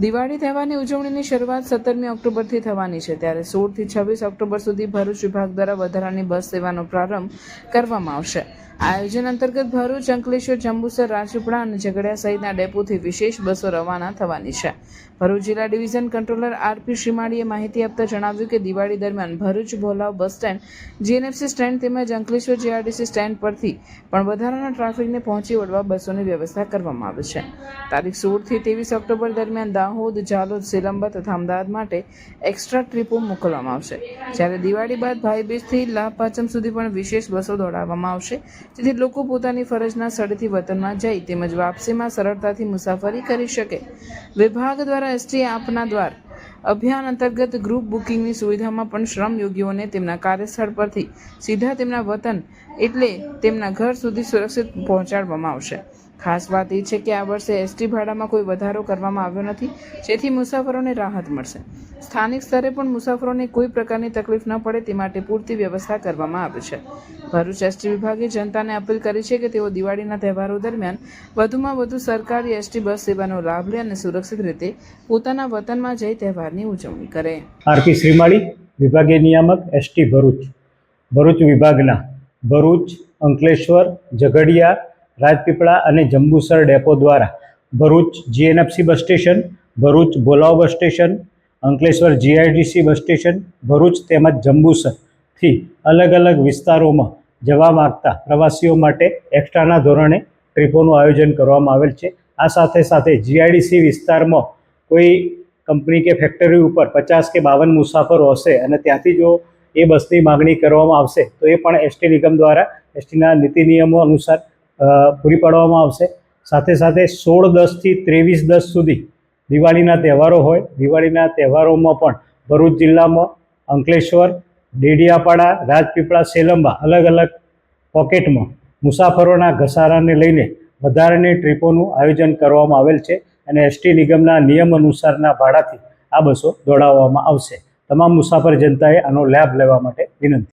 દિવાળી તહેવારની ઉજવણીની શરૂઆત સત્તરમી ઓક્ટોબરથી થવાની છે. ત્યારે સોળથી છવ્વીસ ઓક્ટોબર સુધી ભરૂચ વિભાગ દ્વારા વધારાની બસ સેવાનો પ્રારંભ કરવામાં આવશે. આયોજન અંતર્ગત ભરૂચ, અંકલેશ્વર, જંબુસર, રાજપીપળા અને ઝઘડિયા સહિતના ડેપોથી વિશેષ બસો રવાના થવાની છે. ભરૂચ જિલ્લા ડિવિઝન કંટ્રોલર આરપી શ્રીમાળીએ માહિતી આપતા જણાવ્યું કે દિવાળી દરમિયાન Bharuch Bholav bus stand, GNFC stand તેમજ અંકલેશ્વર જીઆરડીસી સ્ટેન્ડ પરથી પણ વધારાના ટ્રાફિકને પહોંચી વળવા બસોની વ્યવસ્થા કરવામાં આવે છે. તારીખ સોળથી ત્રેવીસ ઓક્ટોબર દરમિયાન દાહોદ જાલોદ સિલંબર તથા અમદાવાદ માટે એક્સ્ટ્રા ટ્રીપો મોકલવામાં આવશે. જ્યારે દિવાળી બાદ ભાઈબીજથી લાભ પાંચમ સુધી પણ વિશેષ બસો દોડાવવામાં આવશે. જેથી લોકો પોતાની ફરજના સ્થળેથી વતનમાં જઈ તેમજ વાપસીમાં સરળતાથી મુસાફરી કરી શકે. વિભાગ દ્વારા એસટી આપના દ્વાર અભિયાન અંતર્ગત ગ્રુપ બુકિંગની સુવિધામાં પણ શ્રમયોગીઓને તેમના કાર્યસ્થળ પરથી સીધા તેમના વતન એટલે તેમના ઘર સુધી સુરક્ષિત પહોંચાડવામાં આવશે. ખાસ વાત એ છે કે આ વર્ષે એસટી ભાડામાં કોઈ વધારો કરવામાં આવ્યો નથી, જેથી મુસાફરોને રાહત મળશે. સ્થાનિક સ્તરે પણ મુસાફરોને કોઈ પ્રકારની તકલીફ ન પડે તે માટે પૂરતી વ્યવસ્થા કરવામાં આવી છે. ભરૂચ એસટી વિભાગે જનતાને અપીલ કરી છે કે તેઓ દિવાળીના તહેવારો દરમિયાન વધુમાં વધુ સરકારી એસટી બસ સેવાનો લાભ લે અને સુરક્ષિત રીતે પોતાના વતનમાં જઈ તહેવારની ઉજવણી કરે. આરપી શ્રીમાળી, વિભાગીય નિયામક, એસટી ભરૂચ. ભરૂચ વિભાગના ભરૂચ, અંકલેશ્વર, ઝઘડિયા રાજપીપળા અને જંબુસર ડેપો દ્વારા Bharuch GNFC bus station, Bharuch Bholav bus station, Ankleshwar GIDC bus station, Bharuch તેમજ જંબુસરથી અલગ અલગ વિસ્તારોમાં જવા માગતા પ્રવાસીઓ માટે એક્સ્ટ્રાના ધોરણે ટ્રીપોનું આયોજન કરવામાં આવેલ છે. આ સાથે સાથે જીઆઈડીસી વિસ્તારમાં કોઈ કંપની કે ફેક્ટરી ઉપર પચાસ કે બાવન મુસાફરો હશે અને ત્યાંથી જો એ બસની માગણી કરવામાં આવશે તો એ પણ એસટી નિગમ દ્વારા એસટીના નીતિ નિયમો અનુસાર પૂરી પાડવામાં આવશે. સાથે સાથે સોળ દસથી ત્રેવીસ દસ સુધી દિવાળીના તહેવારો હોય. દિવાળીના તહેવારોમાં પણ ભરૂચ જિલ્લામાં અંકલેશ્વર, ડેડિયાપાડા, રાજપીપળા, સેલંબા અલગ અલગ પોકેટમાં મુસાફરોના ઘસારાને લઈને વધારાની ટ્રીપોનું આયોજન કરવામાં આવેલ છે અને એસટી નિગમના નિયમ અનુસારના ભાડાથી આ બસો દોડાવવામાં આવશે. તમામ મુસાફર જનતાએ આનો લાભ લેવા માટે વિનંતી.